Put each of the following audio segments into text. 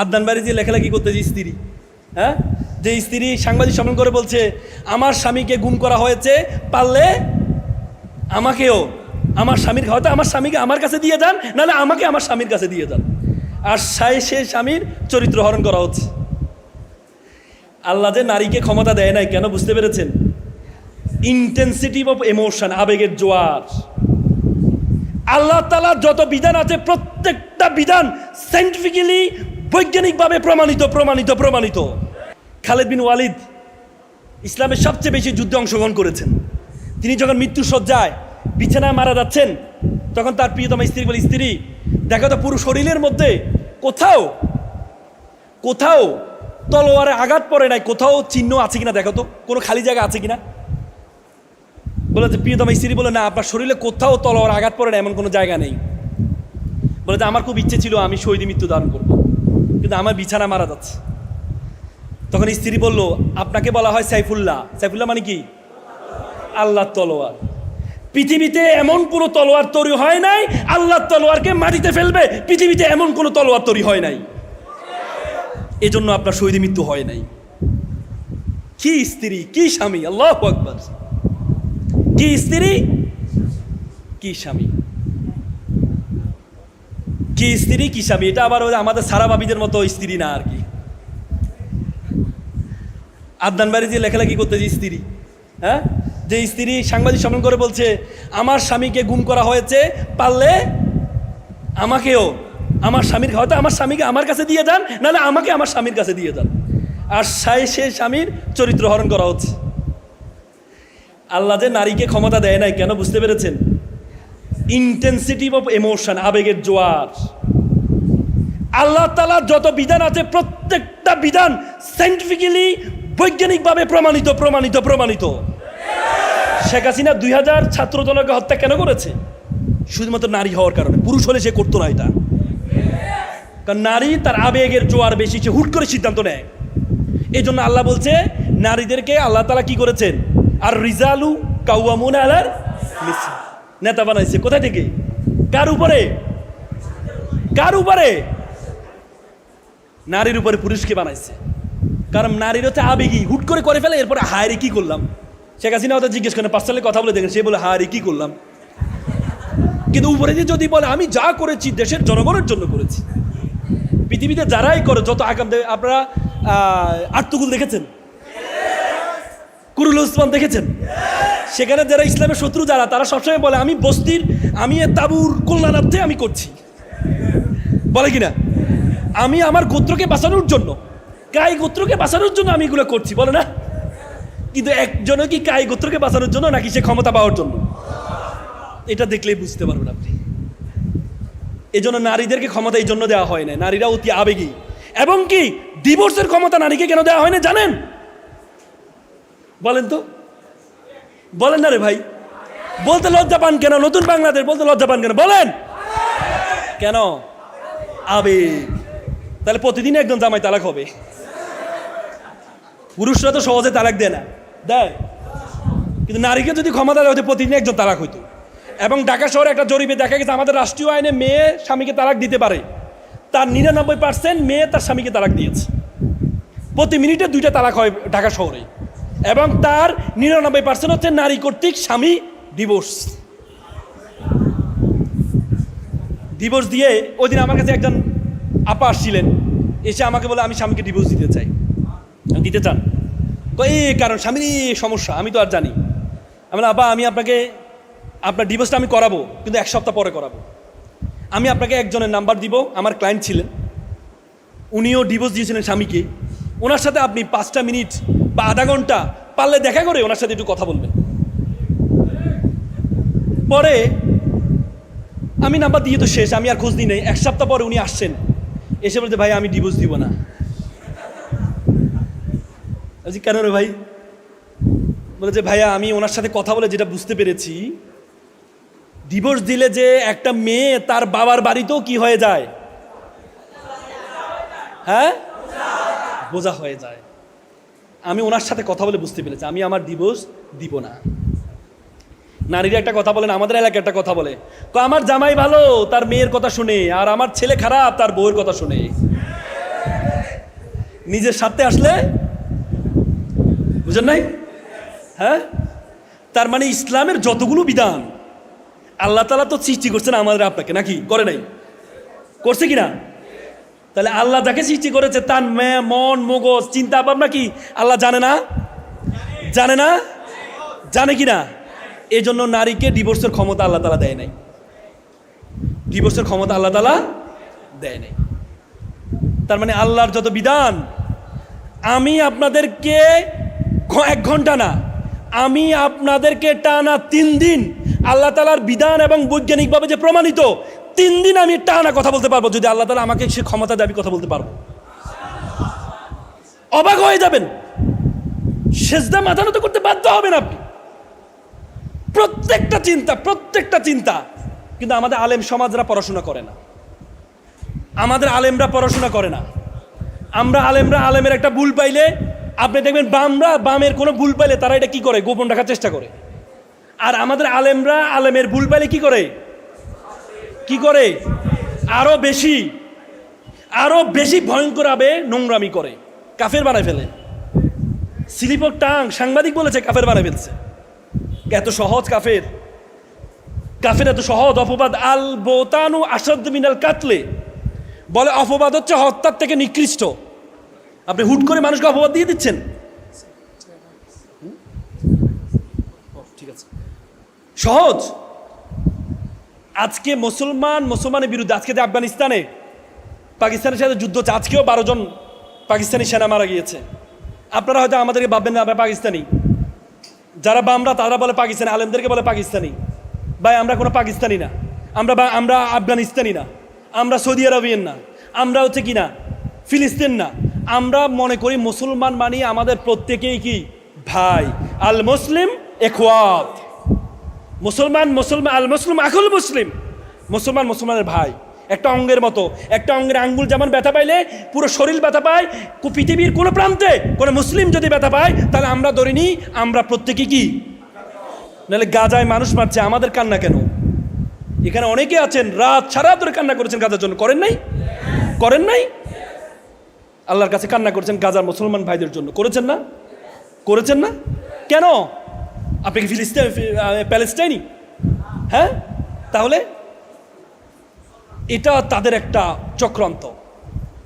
আদান বাড়ি যে লেখালেখি করতে যে স্ত্রী হ্যাঁ? যে স্ত্রী সাংবাদিক সম্মেলন করে বলছে, আমার স্বামীকে গুম করা হয়েছে, পারলে আমাকেও, আমার স্বামীর হয়তো আমার স্বামীকে আমার কাছে দিয়ে যান, নাহলে আমাকে আমার স্বামীর কাছে দিয়ে যান। আর সে স্বামীর চরিত্র হরণ করা হচ্ছে। আল্লাহ যে নারীকে ক্ষমতা দেয় নাই, কেন বুঝতে পেরেছেন? ইন্টেন্সিটি অফ এমোশন আবেগের জোয়ার। আল্লাহ তালার যত বিধান আছে, প্রত্যেকটা বিধান সাইন্টিফিক্যালি বৈজ্ঞানিকভাবে প্রমাণিত প্রমাণিত প্রমাণিত। খালেদ বিন ওয়ালিদ ইসলামের সবচেয়ে বেশি যুদ্ধে অংশগ্রহণ করেছেন। তিনি যখন মৃত্যু সজ্জায় বিছানায় মারা যাচ্ছেন, তখন তার প্রিয়তম স্ত্রী বলে, স্ত্রী, দেখো তো পুরো শরীরের মধ্যে কোথাও কোথাও তলোয়ারে আঘাত পড়ে নাই, কোথাও চিহ্ন আছে কিনা দেখো তো, কোনো খালি জায়গা আছে কিনা? বলে যে প্রিয়তম স্ত্রী বলে, না, আপনার শরীরে কোথাও তলোয়ার আঘাত পড়ে না এমন কোনো জায়গা নেই। বলে যে আমার খুব ইচ্ছে ছিল আমি শহীদ মৃত্যু দান করব। কিন্তু আমার বিছানা মারা যাচ্ছে। তখন স্ত্রী বলল, আপনাকে বলা হয় সাইফুল্লাহ। সাইফুল্লাহ মানে কি? আল্লাহ তলোয়ার। পৃথিবীতে এমন কোনো তলোয়ার তৈরি হয় নাই আল্লাহ তলোয়ারকে মাটিতে ফেলবে, পৃথিবীতে এমন কোনো তলোয়ার তৈরি হয় নাই। এজন্য আপনার শহীদ মৃত্যু হয় নাই। কি স্ত্রী, কি স্বামী, আল্লাহ আকবর। কি স্ত্রী, কি স্বামী। কি স্ত্রী কি স্বামী? এটা আবার আমাদের সারা বাবিদের মতো স্ত্রী না আর কি। আদান বাড়ি যে লেখালেখি করতে যে স্ত্রী হ্যাঁ? যে স্ত্রী সাংবাদিক সম্মেলন করে বলছে, আমার স্বামীকে গুম করা হয়েছে, পারলে আমাকেও, আমার স্বামীর হয়তো আমার স্বামীকে আমার কাছে দিয়ে যান, নাহলে আমাকে আমার স্বামীর কাছে দিয়ে যান। আর সাই সে স্বামীর চরিত্র হরণ করা হচ্ছে। আল্লাহ যে নারীকে ক্ষমতা দেয় নাই, কেন বুঝতে পেরেছেন? ইন্টেন্সিটি অফ এমোশন আবেগের জোয়ার। আল্লাহ তালার যত বিধান আছে, প্রত্যেকটা বিধান সাইন্টিফিক্যালি বৈজ্ঞানিকভাবে প্রমাণিত প্রমাণিত প্রমাণিত। শেখ হাসিনা দুই হাজার ছাত্র দলকে হত্যা কেন করেছে? শুধুমাত্র নারী হওয়ার কারণে। পুরুষ হলে সে করতো না এটা। কারণ নারী তার আবেগের জোয়ার বেশি, সে হুট করে সিদ্ধান্ত নেয়। এই জন্য আল্লাহ বলছে, নারীদেরকে আল্লাহ তালা কি করেছেন? আর রিজালু কাউয়ামুন আলার। নেতা বানাইছে কোথা থেকে? কার উপরে? কার উপরে? নারীর উপরে পুরুষকে বানাইছে। কারণ নারীর হচ্ছে আবেগী হুট করে করে ফেলে এরপরে হায় রে কি করলাম? শেখ হাসিনা হয়তো জিজ্ঞেস করেন পার্সোনালি কথা বলে দেখেন। সে বলে হায় রে কি করলাম? কিন্তু উপরে যে যদি বলে আমি যা করেছি দেশের জনগণের জন্য করেছি। পৃথিবীতে যারাই করে যত আগাম দেবে আপনারা আহ, আর্তুগুল দেখেছেন? কুরুল ওসমান দেখেছেন? সেখানে যারা ইসলামের শত্রু যারা, তারা সবসময় বলে, আমি বস্তির, আমি তাবুর কল্যাণার্থে আমি করছি। বলে কিনা? আমি আমার গোত্রকে বাঁচানোর জন্য। কাই গোত্রকে বাঁচানোর জন্য আমি এগুলো করছি, বলে না? কিন্তু একজনও কি কাই গোত্রকে বাঁচানোর জন্য, নাকি সে ক্ষমতা পাওয়ার জন্য? এটা দেখলেই বুঝতে পারবেন আপনি। এই জন্য নারীদেরকে ক্ষমতা এই জন্য দেওয়া হয় না নারীরা অতি আবেগী। এবং কি ডিভোর্সের ক্ষমতা নারীকে কেন দেওয়া হয় না জানেন? বলেন তো। বলেন না রে ভাই। বলতে লজ্জা পান কেন? নতুন বাংলাদেশ বলতে লজ্জা পান কেন? বলেন। কেন? আবেগ। তাহলে প্রতিদিন একজন জামাই তালাক হবে। পুরুষরা তো সহজে তালাক দেয় না। দেয়। কিন্তু নারীকে যদি ক্ষমতা দেওয়া হতো, প্রতিদিন একজন তালাক হইতো। এবং ঢাকা শহরে একটা জরিপে দেখা গেছে, আমাদের রাষ্ট্রীয় আইনে মেয়ে স্বামীকে তালাক দিতে পারে। তার নিরানব্বই পার্সেন্ট মেয়ে তার স্বামীকে তালাক দিয়েছে। প্রতি মিনিটে দুইটা তালাক হয় ঢাকা শহরে। এবং তার নিরানব্বই পার্সেন্ট হচ্ছে নারী কর্তৃক স্বামী ডিভোর্স ডিভোর্স দিয়ে ওই দিন আমার কাছে একজন আপা আসছিলেন। এসে আমাকে বলে, আমি স্বামীকে ডিভোর্স দিতে চাই। দিতে চান। এই কারণ, স্বামীর সমস্যা, আমি তো আর জানি। আমি আপা, আমি আপনাকে, আপনার ডিভোর্সটা আমি করাবো, কিন্তু এক সপ্তাহ পরে করাবো। আমি আপনাকে একজনের নাম্বার দিব, আমার ক্লায়েন্ট ছিলেন। উনিও ডিভোর্স দিয়েছিলেন স্বামীকে। ওনার সাথে আপনি পাঁচটা মিনিট বা আধা ঘণ্টা পারলে দেখা করে ওনার সাথে একটু কথা বলবেন। পরে আমি নাম্বার দিয়ে তো শেষ, আমি আর খোঁজ দিই নাই। এক সপ্তাহ পরে উনি আসছেন। এসে বলতে ভাই, আমি ডিভোর্স দিব না। কেন রে ভাই? বলে যে ভাইয়া, আমি ওনার সাথে কথা বলে যেটা বুঝতে পেরেছি ডিভোর্স দিলে যে একটা মেয়ে তার বাবার বাড়িতেও কি হয়ে যায়? হ্যাঁ? বোঝা হয়ে যায়। আমি ওনার সাথে কথা বলে বুঝতে পেরেছি। আমি আমার ডিভোর্স দিব না। নারীরা একটা কথা বলেন আমাদের এলাকায় একটা কথা বলে। আমার জামাই ভালো, তার মেয়ের কথা শুনে, আর আমার ছেলে খারাপ, তার বউয়ের কথা শুনে। নিজের সাথে আসলে? বুঝেন নাই? হ্যাঁ? তার মানে ইসলামের যতগুলো বিধান, আল্লাহ তালা তো সৃষ্টি করছেন আমাদের আপনাকে, নাকি? করে নাই? করছে কি না তাহলে আল্লাহ যাকে সৃষ্টি করেছে তার মে- মন, মগজ, চিন্তা, ভাবনা কি? আল্লাহ জানে না? জানে না? জানে কি না? এই জন্য নারীকে ডিভোর্সের ক্ষমতা আল্লাহ তালা দেয় নাই। ডিভোর্সের ক্ষমতা আল্লাহ তালা দেয় নাই। তার মানে আল্লাহর যত বিধান, আমি আপনাদেরকে এক ঘণ্টা না, আমি আপনাদেরকে টানা তিন দিন আল্লাহ তালার বিধান এবং বৈজ্ঞানিকভাবে যে প্রমাণিত তিন দিন আমি টানা কথা বলতে পারব, যদি আল্লাহ তালা আমাকে সে ক্ষমতা দেয়, আমি কথা বলতে পারব। অবাক হয়ে যাবেন। সেজদা মাথা নত করতে বাধ্য হবেন আপনি। প্রত্যেকটা চিন্তা প্রত্যেকটা চিন্তা, কিন্তু আমাদের আলেম সমাজরা পড়াশোনা করে না। আমাদের আলেমরা পড়াশোনা করে না। আমরা আলেমরা আলেমের একটা ভুল পাইলে, আপনি দেখবেন বামরা বামের কোনো ভুল পাইলে তারা এটা কি করে? গোপন রাখার চেষ্টা করে। আর আমাদের আলেমরা আলেমের ভুল পাইলে কি করে? কি করে? আরও বেশি আরও বেশি ভয়ঙ্কর আবে নোংরামি করে। কাফের বানায় ফেলে। স্লিপর টাং, সাংবাদিক বলেছে কাফের বানায় ফেলছে। এত সহজ কাফের। কাফের এত সহজ অপবাদ। আল বোতানু আসাদ মিনাল কাতলে। বলে অপবাদ হচ্ছে হত্যার থেকে নিকৃষ্ট। আপনি হুট করে মানুষকে অপবাদ দিয়ে দিচ্ছেন? ঠিক আছে। সহজ? আজকে মুসলমান, মুসলমানের বিরুদ্ধে আজকে যে আফগানিস্তানে পাকিস্তানের সাথে যুদ্ধ হচ্ছে, আজকেও বারো জন পাকিস্তানি সেনা মারা গিয়েছে। আপনারা হয়তো আমাদেরকে ভাববেন না, আমরা পাকিস্তানি। যারা বামরা, তারা বলে পাকিস্তানি, আলেমদেরকে বলে পাকিস্তানি। ভাই, আমরা কোনো পাকিস্তানি না। আমরা বা- আমরা আফগানিস্তানি না। আমরা সৌদি আরবিয়ান না। আমরা হচ্ছে কি না? ফিলিস্তিন না। আমরা মনে করি মুসলমান মানি আমাদের প্রত্যেকেই কি? ভাই। আল মুসলিম এখওয়াত মুসলমান মুসলমান আল মুসলিম, আকুল মুসলিম। মুসলমান, মুসলমানের ভাই। একটা অঙ্গের মতো, একটা অঙ্গের আঙ্গুল যেমন ব্যথা পাইলে, পুরো শরীর ব্যথা পায় পৃথিবীর কোনো প্রান্তে কোনো মুসলিম যদি ব্যথা পায়, তাহলে আমরা ধরে নিই, আমরা প্রত্যেকে কি? নাহলে গাজায় মানুষ মারছে, আমাদের কান্না কেন? এখানে অনেকে আছেন, রাত সারা ধরে কান্না করেছেন গাজার জন্য। করেন নাই? করেন নাই? আল্লাহর কাছে কান্না করেছেন গাজার মুসলমান ভাইদের জন্য। করেছেন না? করেছেন না? কেন? আপনি কি ফিলিস্তিন প্যালেস্টাইনি? হ্যাঁ? তাহলে? এটা তাদের একটা চক্রান্ত।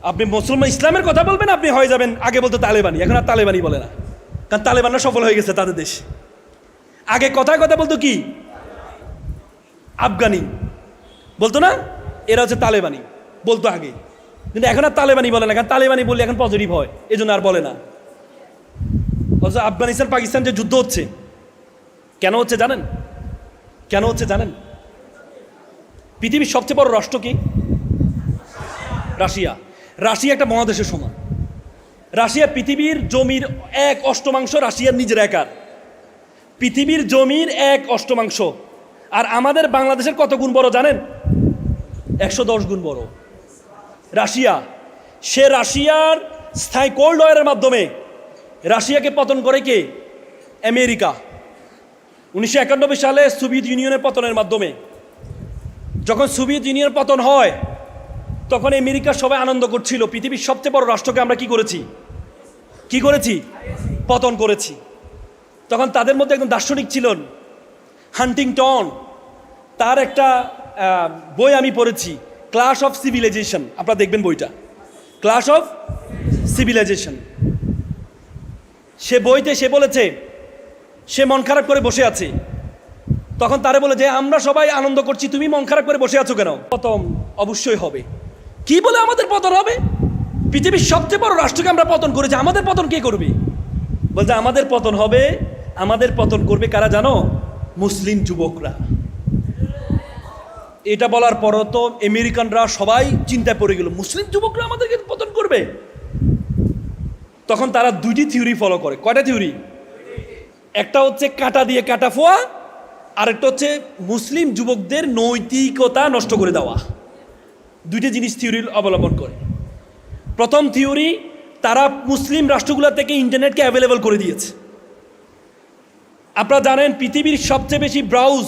আপনি মুসলমান ইসলামের কথা বলবেন, আপনি হয়ে যাবেন আগে বলতো তালেবানি। এখন আর তালেবানি বলে না। কারণ তালেবানরা সফল হয়ে গেছে তাদের দেশে। আগে কথায় কথা বলতো কি? আফগানি। বলতো না? এরা হচ্ছে তালেবানি। বলতো আগে। কিন্তু এখন আর তালেবানি বলে না। কারণ তালেবানি বললে এখন পজিটিভ হয়। এই জন্য আর বলে না। অথচ আফগানিস্তান, পাকিস্তান যে যুদ্ধ হচ্ছে কেন হচ্ছে জানেন? কেন হচ্ছে জানেন? পৃথিবীর সবচেয়ে বড় রাষ্ট্র কি? রাশিয়া। রাশিয়া একটা মহাদেশের সমান। রাশিয়া পৃথিবীর জমির এক অষ্টমাংশ রাশিয়ার নিজের একার। পৃথিবীর জমির এক অষ্টমাংশ। আর আমাদের বাংলাদেশের কত গুণ বড় জানেন? একশো দশ গুণ বড়। রাশিয়া। সে রাশিয়ার স্থায়ী কোল্ড ওয়ারের মাধ্যমে রাশিয়াকে পতন করে কে? আমেরিকা। উনিশশো একানব্বই সালে সোভিয়েত ইউনিয়নের পতনের মাধ্যমে। যখন সোভিয়েত ইউনিয়নের পতন হয়, তখন আমেরিকা সবাই আনন্দ করছিল, পৃথিবীর সবচেয়ে বড় রাষ্ট্রকে আমরা কি করেছি? কি করেছি? পতন করেছি। তখন তাদের মধ্যে একজন দার্শনিক ছিলেন, হান্টিংটন। তার একটা বই আমি পড়েছি, ক্লাস অফ সিভিলাইজেশন। আপনারা দেখবেন বইটা। Class of civilisation. সে বইতে সে বলেছে সে মন খারাপ করে বসে আছে। তখন তারে বলে, যে আমরা সবাই আনন্দ করছি, তুমি মন খারাপ করে বসে আছো কেন? পতন অবশ্যই হবে। কি বলে আমাদের পতন হবে? পৃথিবীর সবচেয়ে বড় রাষ্ট্রকে আমরা পতন করেছি, আমাদের পতন কে করবে? বলছে, আমাদের পতন হবে, আমাদের পতন করবে কারা জানো? মুসলিম যুবকরা। এটা বলার পরও তো আমেরিকানরা সবাই চিন্তায় পড়ে গেল, মুসলিম যুবকরা আমাদেরকে পতন করবে? তখন তারা দুইটি থিওরি ফলো করে। কয়টা থিওরি? একটা হচ্ছে কাটা দিয়ে কাটা ফোয়া, আরেকটা হচ্ছে মুসলিম যুবকদের নৈতিকতা নষ্ট করে দেওয়া। দুইটা জিনিস থিওরি অবলম্বন করে। প্রথম থিওরি তারা মুসলিম রাষ্ট্রগুলো থেকে ইন্টারনেটকে অ্যাভেলেবল করে দিয়েছে। আপনারা জানেন পৃথিবীর সবচেয়ে বেশি ব্রাউজ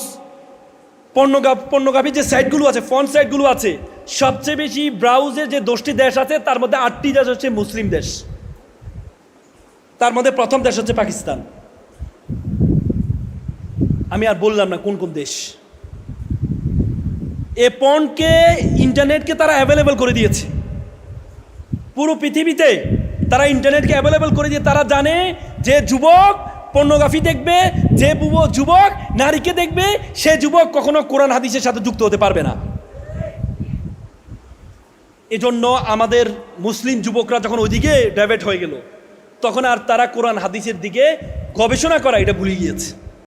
পর্নোগ্রা পর্নোগ্রাফি যে সাইটগুলো আছে ফোন সাইটগুলো আছে, সবচেয়ে বেশি ব্রাউজের যে দশটি দেশ আছে, তার মধ্যে আটটি দেশ হচ্ছে মুসলিম দেশ। তার মধ্যে প্রথম দেশ হচ্ছে পাকিস্তান। আমি আর বললাম না কোন কোন দেশ। এ পণকে, ইন্টারনেটকে তারা অ্যাভেলেবেল করে দিয়েছে। পুরো পৃথিবীতে তারা ইন্টারনেটকে অ্যাভেলেবল করে দিয়ে তারা জানে যে যুবক পর্নোগ্রাফি দেখবে, যে যুবক নারীকে দেখবে, সে যুবক কখনো কোরআন হাদিসের সাথে যুক্ত হতে পারবে না। এজন্য আমাদের মুসলিম যুবকরা যখন ওইদিকে ডাইভার্ট হয়ে গেল, তখন আর তারা কোরআন হাদিসের দিকে গবেষণা করা এটা ভুলে গিয়েছে।